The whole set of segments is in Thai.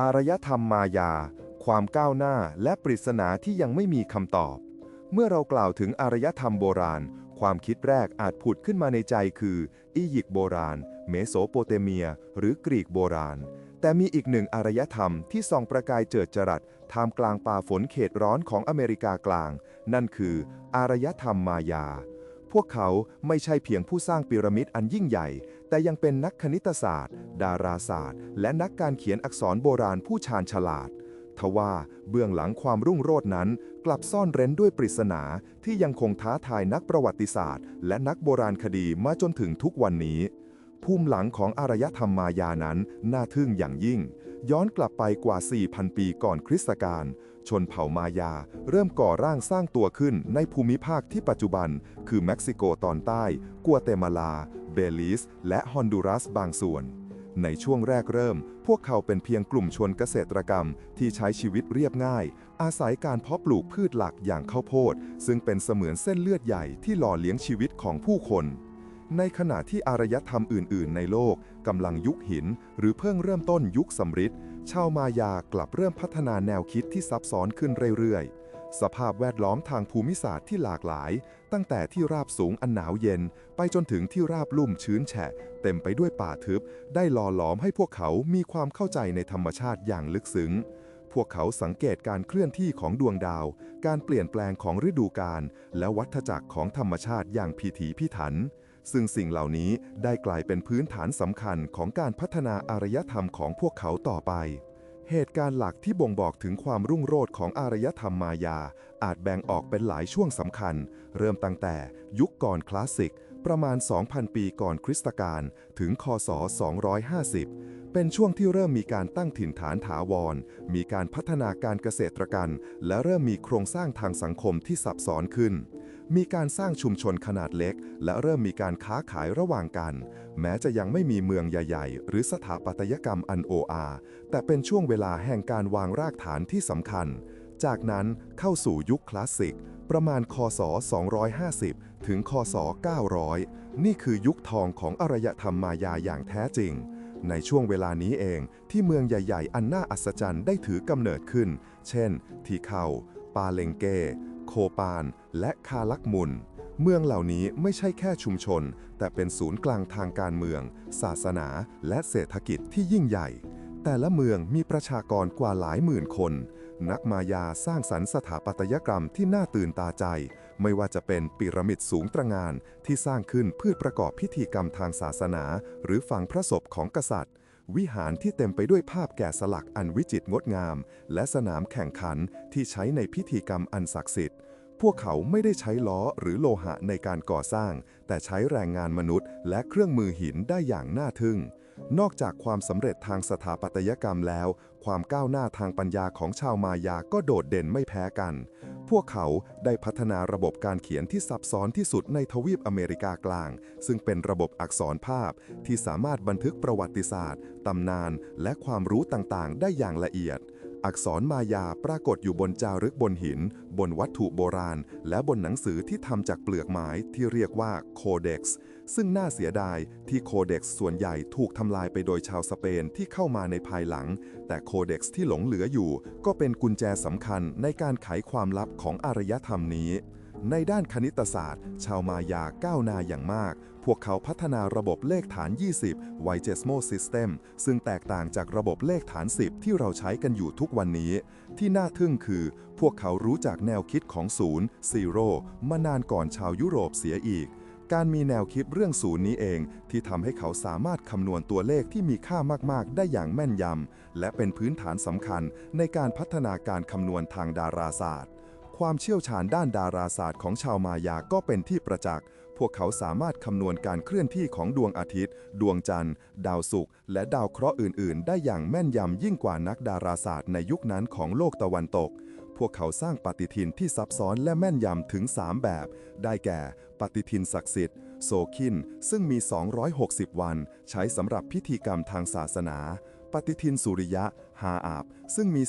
อารยธรรมมายา ความก้าวหน้าและปริศนาที่ยังไม่มีคำตอบ เมื่อเรากล่าวถึงอารยธรรมโบราณ ความคิดแรกอาจผุดขึ้นมาในใจคือ อียิปต์โบราณ เมโสโปเตเมีย หรือกรีกโบราณ แต่มีอีกหนึ่งอารยธรรมที่ส่องประกายเจิดจรัสท่ามกลางป่าฝนเขตร้อนของอเมริกากลาง นั่นคือ อารยธรรมมายา พวกเขาไม่ใช่เพียงผู้สร้างพีระมิดอันยิ่งใหญ่ แต่ยังเป็นนักคณิตศาสตร์ ดาราศาสตร์ และนักการเขียนอักษรโบราณผู้ชาญฉลาด ทว่าเบื้องหลังความรุ่งโรจน์นั้น กลับซ่อนเร้นด้วยปริศนาที่ยังคงท้าทายนักประวัติศาสตร์ และนักโบราณคดีมาจนถึงทุกวันนี้ ภูมิหลังของอารยธรรมมายานั้นน่าทึ่งอย่างยิ่ง ย้อนกลับไปกว่า 4,000 ปีก่อนคริสตกาลชนเผ่ามายา เริ่มก่อร่างสร้างตัวขึ้นในภูมิภาคที่ปัจจุบัน คือเม็กซิโกตอนใต้ กัวเตมาลา เบลิส และฮอนดูรัสบางส่วน ในช่วงแรกเริ่ม พวกเขาเป็นเพียงกลุ่มชนเกษตรกรรมที่ใช้ชีวิตเรียบง่าย อาศัยการเพาะปลูกพืชหลักอย่างข้าวโพด ซึ่งเป็นเสมือนเส้นเลือดใหญ่ที่หล่อเลี้ยงชีวิตของผู้คน ในขณะที่อารยธรรมอื่น ๆ ในโลกกำลังยุคหิน หรือเพิ่งเริ่มต้นยุคสำริดชาวมายากลับเริ่มพัฒนาแนวคิดที่ซับซ้อนขึ้นเรื่อย ๆ สภาพแวดล้อมทางภูมิศาสตร์ที่หลากหลาย ตั้งแต่ที่ราบสูงอันหนาวเย็น ไปจนถึงที่ราบลุ่มชื้นแฉะ เต็มไปด้วยป่าทึบ ได้หล่อหลอมให้พวกเขามีความเข้าใจในธรรมชาติอย่างลึกซึ้งพวกเขาสังเกตการเคลื่อนที่ของดวงดาว การเปลี่ยนแปลงของฤดูกาลและวัฏจักรของธรรมชาติอย่างพิถีพิถัน ซึ่งสิ่งเหล่านี้ได้กลายเป็นพื้นฐานสำคัญของการพัฒนาอารยธรรมของพวกเขาต่อไป เหตุการณ์หลักที่บ่งบอกถึงความรุ่งโรจน์ของอารยธรรมมายา อาจแบ่งออกเป็นหลายช่วงสำคัญ เริ่มตั้งแต่ยุคก่อนคลาสสิก ประมาณ 2,000 ปีก่อนคริสตกาลถึงคศ 250เป็นช่วงที่เริ่มมีการตั้งถิ่นฐานถาวร มีการพัฒนาการเกษตรกรรมและเริ่มมีโครงสร้างทางสังคมที่ซับซ้อนขึ้น มีการสร้างชุมชนขนาดเล็ก และเริ่มมีการค้าขายระหว่างกัน แม้จะยังไม่มีเมืองใหญ่ๆ หรือสถาปัตยกรรมอันโออาแต่เป็นช่วงเวลาแห่งการวางรากฐานที่สำคัญ จากนั้นเข้าสู่ยุคคลาสสิก ประมาณคศ 250 ถึงคศ 900 นี่คือยุคทองของอารยธรรมมายาอย่างแท้จริงในช่วงเวลานี้เองที่เมืองใหญ่ ๆ อันน่าอัศจรรย์ได้ถือกำเนิดขึ้น เช่น ทีเคาปาเลงเก โคปาน และคาลักมุน เมืองเหล่านี้ไม่ใช่แค่ชุมชน แต่เป็นศูนย์กลางทางการเมือง ศาสนา และเศรษฐกิจที่ยิ่งใหญ่ แต่ละเมืองมีประชากรกว่าหลายหมื่นคน นักมายาสร้างสรรค์สถาปัตยกรรมที่น่าตื่นตาใจ ไม่ว่าจะเป็นปิรามิดสูงตระงานที่สร้างขึ้นเพื่อประกอบพิธีกรรมทางศาสนา หรือฝังพระศพของกษัตริย์ วิหารที่เต็มไปด้วยภาพแกะสลักอันวิจิตรงดงาม และสนามแข่งขันที่ใช้ในพิธีกรรมอันศักดิ์สิทธิ์ พวกเขาไม่ได้ใช้ล้อหรือโลหะในการก่อสร้าง แต่ใช้แรงงานมนุษย์ และเครื่องมือหินได้อย่างน่าทึ่ง นอกจากความสำเร็จทางสถาปัตยกรรมแล้ว ความก้าวหน้าทางปัญญาของชาวมายาก็โดดเด่นไม่แพ้กัน พวกเขาได้พัฒนาระบบการเขียนที่ซับซ้อนที่สุดในทวีปอเมริกากลาง ซึ่งเป็นระบบอักษรภาพที่สามารถบันทึกประวัติศาสตร์ ตำนาน และความรู้ต่างๆ ได้อย่างละเอียด อักษรมายาปรากฏอยู่บนจารึกบนหิน บนวัตถุโบราณ และบนหนังสือที่ทำจากเปลือกไม้ที่เรียกว่าโคเด็กซ์ ซึ่งน่าเสียดายที่โคเด็กซ์ส่วนใหญ่ถูกทำลายไปโดยชาวสเปนที่เข้ามาในภายหลัง แต่โคเด็กซ์ที่หลงเหลืออยู่ ก็เป็นกุญแจสำคัญในการไขความลับของอารยธรรมนี้ ในด้านคณิตศาสตร์ ชาวมายาก้าวหน้าอย่างมาก พวกเขาพัฒนาระบบเลขฐาน 20 y g e s m o System ซึ่งแตกต่างจากระบบเลขฐาน 10 ที่เราใช้กันอยู่ทุกวันนี้ ที่น่าทึ่งคือ พวกเขารู้จักแนวคิดของศูนย์ Zero มานานก่อนชาวยุโรปเสียอีก การมีแนวคิดเรื่องศูนย์นี้เองที่ทำให้เขาสามารถคำนวณตัวเลขที่มีค่ามาก ๆ ได้อย่างแม่นยำ และเป็นพื้นฐานสำคัญในการพัฒนาการคำนวณทางดาราศาสตร์ ความเชี่ยวชาญด้านดาราศาสตร์ของชาวมายาก็เป็นที่ประจักษ์ พวกเขาสามารถคำนวณการเคลื่อนที่ของดวงอาทิตย์ ดวงจันทร์ ดาวศุกร์ และดาวเคราะห์อื่น ๆ ได้อย่างแม่นยำยิ่งกว่านักดาราศาสตร์ในยุคนั้นของโลกตะวันตก พวกเขาสร้างปฏิทินที่ซับซ้อนและแม่นยำถึง 3 แบบ ได้แก่ ปฏิทินศักดิ์สิทธิ์ โซคิน ซึ่งมี 260 วัน ใช้สำหรับพิธีกรรมทางศาสนาปฏิทินสุริยะ ฮาอาบ ซึ่งมี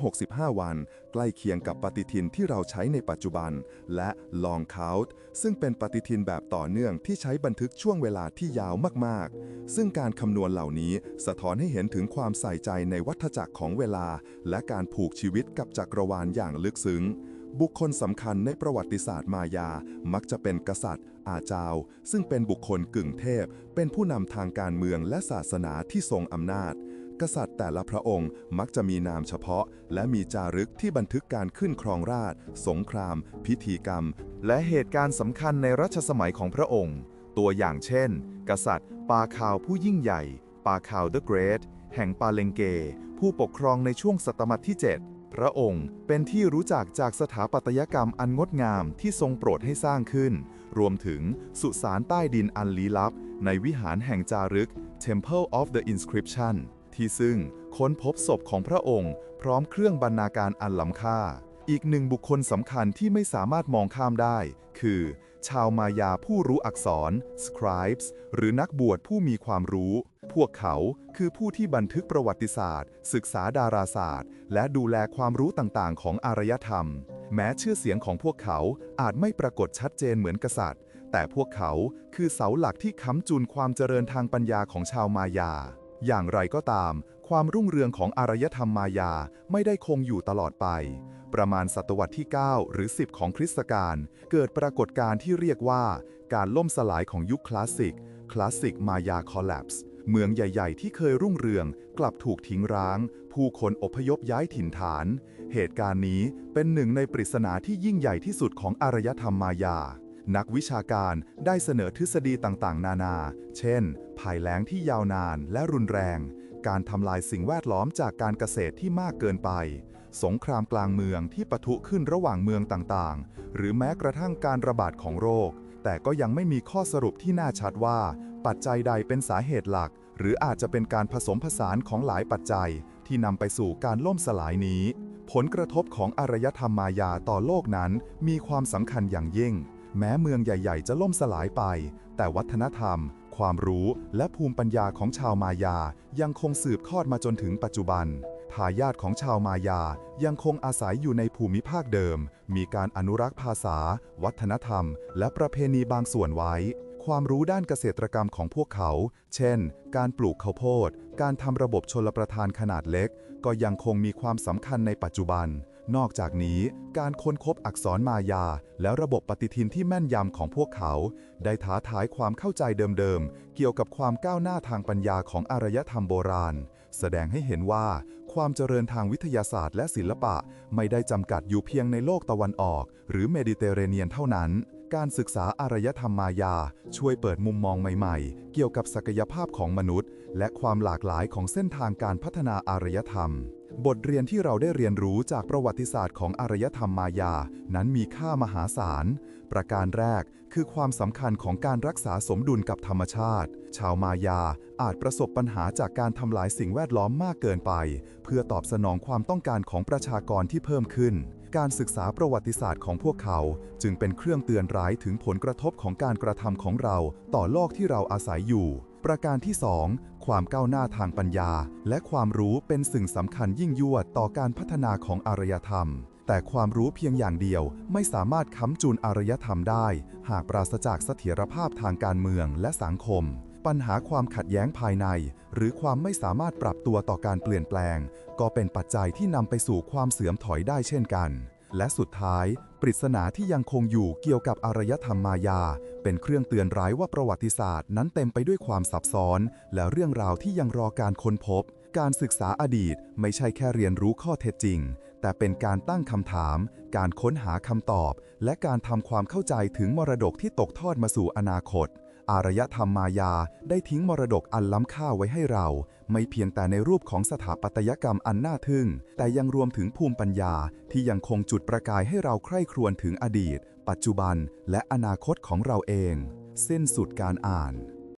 365 วัน ใกล้เคียงกับปฏิทินที่เราใช้ในปัจจุบัน และ Long Count ซึ่งเป็นปฏิทินแบบต่อเนื่องที่ใช้บันทึกช่วงเวลาที่ยาวมากๆ ซึ่งการคำนวณเหล่านี้สะท้อนให้เห็นถึงความใส่ใจในวัฏจักรของเวลา และการผูกชีวิตกับจักรวาลอย่างลึกซึ้งบุคคลสำคัญในประวัติศาสตร์มายา มักจะเป็นกษัตริย์ อาจาว ซึ่งเป็นบุคคลกึ่งเทพ เป็นผู้นำทางการเมืองและศาสนาที่ทรงอำนาจ กษัตริย์แต่ละพระองค์มักจะมีนามเฉพาะ และมีจารึกที่บันทึกการขึ้นครองราชสงคราม พิธีกรรม และเหตุการณ์สำคัญในรัชสมัยของพระองค์ ตัวอย่างเช่น กษัตริย์ ปาคาวผู้ยิ่งใหญ่ ปาคาว the Great แห่งปาเลงเก ผู้ปกครองในช่วงศตวรรษที่ 7 พระองค์เป็นที่รู้จักจากสถาปัตยกรรมอันงดงามที่ทรงโปรดให้สร้างขึ้น รวมถึงสุสานใต้ดินอันลี้ลับ ในวิหารแห่งจารึก Temple of the Inscription ที่ซึ่งค้นพบศพของพระองค์ พร้อมเครื่องบรรณาการอันล้ำค่า อีกหนึ่งบุคคลสำคัญที่ไม่สามารถมองข้ามได้ คือ ชาวมายาผู้รู้อักษร scribes หรือนักบวชผู้มีความรู้ พวกเขาคือผู้ที่บันทึกประวัติศาสตร์ ศึกษาดาราศาสตร์ และดูแลความรู้ต่างๆ ของอารยธรรม แม้ชื่อเสียงของพวกเขาอาจไม่ปรากฏชัดเจนเหมือนกษัตริย์ แต่พวกเขาคือเสาหลักที่ค้ำจุนความเจริญทางปัญญาของชาวมายา อย่างไรก็ตาม ความรุ่งเรืองของอารยธรรมมายาไม่ได้คงอยู่ตลอดไป ประมาณศตวรรษที่ 9 หรือ 10 ของคริสตกาลเกิดปรากฏการณ์ที่เรียกว่า การล่มสลายของยุคคลาสสิกคลาสสิกมายาคอล a p s e เมืองใหญ่ ๆ ที่เคยรุ่งเรือง กลับถูกทิ้งร้าง ผู้คนอพยพย้ายถิ่นฐาน เหตุการณ์นี้เป็นหนึ่งในปริศนาที่ยิ่งใหญ่ที่สุดของอารยธรรมมายา นักวิชาการได้เสนอทฤษฎีต่างๆ นานา เช่น ภัยแล้งที่ยาวนานและรุนแรง การทำลายสิ่งแวดล้อมจากการเกษตรที่มากเกินไป สงครามกลางเมืองที่ปะทุขึ้นระหว่างเมืองต่างๆ หรือแม้กระทั่งการระบาดของโรค แต่ก็ยังไม่มีข้อสรุปที่น่าชัดว่า ปัจจัยใดเป็นสาเหตุหลัก หรืออาจจะเป็นการผสมผสานของหลายปัจจัย ที่นำไปสู่การล่มสลายนี้ ผลกระทบของอารยธรรมมายาต่อโลกนั้นมีความสำคัญอย่างยิ่ง แม้เมืองใหญ่ ๆ จะล่มสลายไป แต่วัฒนธรรม ความรู้และภูมิปัญญาของชาวมายา ยังคงสืบทอดมาจนถึงปัจจุบัน ทายาทของชาวมายา ยังคงอาศัยอยู่ในภูมิภาคเดิม มีการอนุรักษ์ภาษา วัฒนธรรม และประเพณีบางส่วนไว้ ความรู้ด้านเกษตรกรรมของพวกเขา เช่น การปลูกข้าวโพด การทำระบบชลประทานขนาดเล็ก ก็ยังคงมีความสำคัญในปัจจุบัน นอกจากนี้การค้นพบอักษรมายา และระบบปฏิทินที่แม่นยำของพวกเขา ได้ท้าทายความเข้าใจเดิมๆ เกี่ยวกับความก้าวหน้าทางปัญญาของอารยธรรมโบราณ แสดงให้เห็นว่าความเจริญทางวิทยาศาสตร์และศิลปะ ไม่ได้จำกัดอยู่เพียงในโลกตะวันออก หรือเมดิเตอร์เรเนียนเท่านั้นการศึกษาอารยธรรมมายา ช่วยเปิดมุมมองใหม่ๆ เกี่ยวกับศักยภาพของมนุษย์ และความหลากหลายของเส้นทางการพัฒนาอารยธรรม บทเรียนที่เราได้เรียนรู้จากประวัติศาสตร์ของอารยธรรมมายา นั้นมีค่ามหาศาล ประการแรกคือความสำคัญของการรักษาสมดุลกับธรรมชาติ ชาวมายาอาจประสบปัญหาจากการทำลายสิ่งแวดล้อมมากเกินไป เพื่อตอบสนองความต้องการของประชากรที่เพิ่มขึ้นการศึกษาประวัติศาสตร์ของพวกเขา จึงเป็นเครื่องเตือนร้ายถึงผลกระทบของการกระทำของเราต่อโลกที่เราอาศัยอยู่ ประการที่ 2 ความก้าวหน้าทางปัญญา และความรู้เป็นสิ่งสำคัญยิ่งยวดต่อการพัฒนาของอารยธรรม แต่ความรู้เพียงอย่างเดียวไม่สามารถค้ำจุนอารยธรรมได้ หากปราศจากเสถียรภาพทางการเมืองและสังคม ปัญหาความขัดแย้งภายใน หรือความไม่สามารถปรับตัวต่อการเปลี่ยนแปลง ก็เป็นปัจจัยที่นำไปสู่ความเสื่อมถอยได้เช่นกัน และสุดท้าย ปริศนาที่ยังคงอยู่เกี่ยวกับอารยธรรมมายา เป็นเครื่องเตือนร้ายว่าประวัติศาสตร์นั้นเต็มไปด้วยความซับซ้อน และเรื่องราวที่ยังรอการค้นพบ การศึกษาอดีตไม่ใช่แค่เรียนรู้ข้อเท็จจริง แต่เป็นการตั้งคำถาม การค้นหาคำตอบ และการทำความเข้าใจถึงมรดกที่ตกทอดมาสู่อนาคต อารยธรรมมายาได้ทิ้งมรดกอันล้ำค่าไว้ให้เรา ไม่เพียงแต่ในรูปของสถาปัตยกรรมอันน่าทึ่ง แต่ยังรวมถึงภูมิปัญญาที่ยังคงจุดประกายให้เราใคร่ครวญถึงอดีต ปัจจุบัน และอนาคตของเราเองสิ้นสุดการอ่าน